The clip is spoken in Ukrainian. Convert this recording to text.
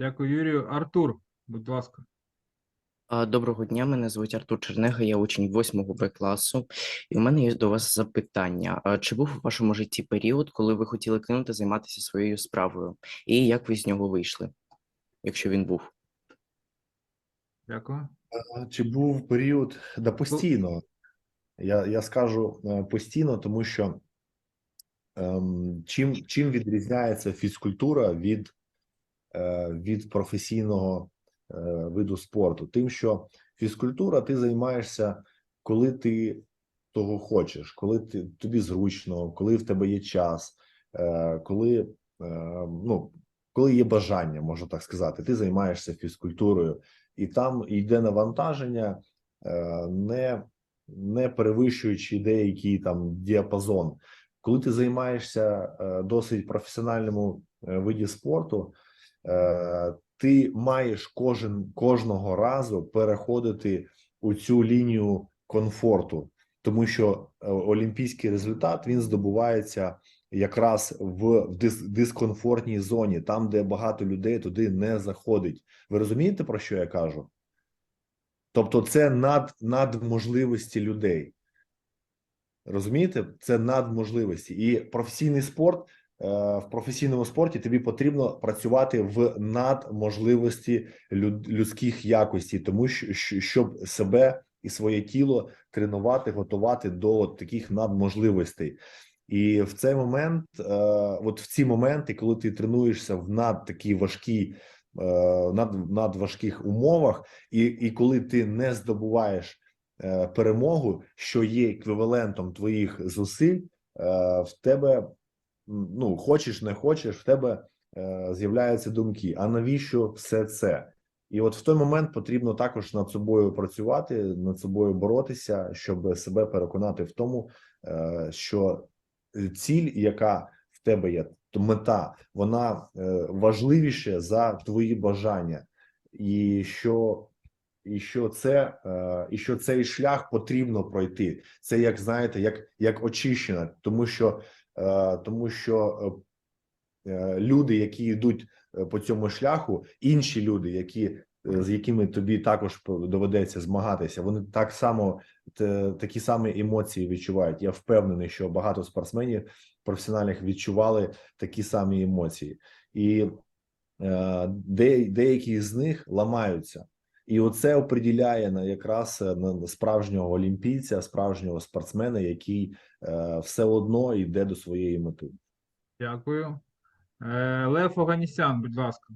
Дякую, Юрію. Артур, будь ласка. Доброго дня, мене звуть Артур Чернега, я учень 8 Б класу, і в мене є до вас запитання. Чи був у вашому житті період, коли ви хотіли кинути займатися своєю справою? І як ви з нього вийшли, якщо він був? Дякую. Чи був період да постійно? Я, я скажу е, постійно, тому що ем, чим, чим відрізняється фізкультура від, від професійного е, виду спорту? Тим, що фізкультура ти займаєшся, коли ти того хочеш, коли ти, тобі зручно, коли в тебе є час, е, коли, е, ну, коли є бажання, можна так сказати, ти займаєшся фізкультурою і там йде навантаження, е, не, не перевищуючи деякий там діапазон. Коли ти займаєшся е, досить професіональному е, виді спорту, е, ти маєш кожен кожного разу переходити у цю лінію комфорту, тому що е, олімпійський результат він здобувається якраз в дис- дискомфортній зоні, там, де багато людей туди не заходить. Ви розумієте, про що я кажу? Тобто, це над, надможливості людей. Розумієте? Це надможливості. І професійний спорт е, в професійному спорті тобі потрібно працювати в надможливості люд, людських якостей, тому що щоб себе і своє тіло тренувати, готувати до от таких надможливостей. І в цей момент, е, от в ці моменти, коли ти тренуєшся в над такій важкій, е, над, надважких умовах, і, і коли ти не здобуваєш е, перемогу, що є еквівалентом твоїх зусиль, е, в тебе ну хочеш, не хочеш, в тебе е, з'являються думки: а навіщо все це? І от в той момент потрібно також над собою працювати, над собою боротися, щоб себе переконати в тому, е, що ціль, яка в тебе є, то мета, вона е, важливіше за твої бажання, і що, і що це, е, і що цей шлях потрібно пройти. Це як знаєте, як, як очищення, тому що, тому що е, е, люди, які йдуть е, по цьому шляху, інші люди, які е, з якими тобі також доведеться змагатися, вони так само такі самі емоції відчувають. Я впевнений, що багато спортсменів професіональних відчували такі самі емоції, і е, де, деякі з них ламаються. І оце оприділяє на якраз е, на справжнього олімпійця, справжнього спортсмена, який е, все одно йде до своєї мети. Дякую. Е, Лев Оганісян, будь ласка.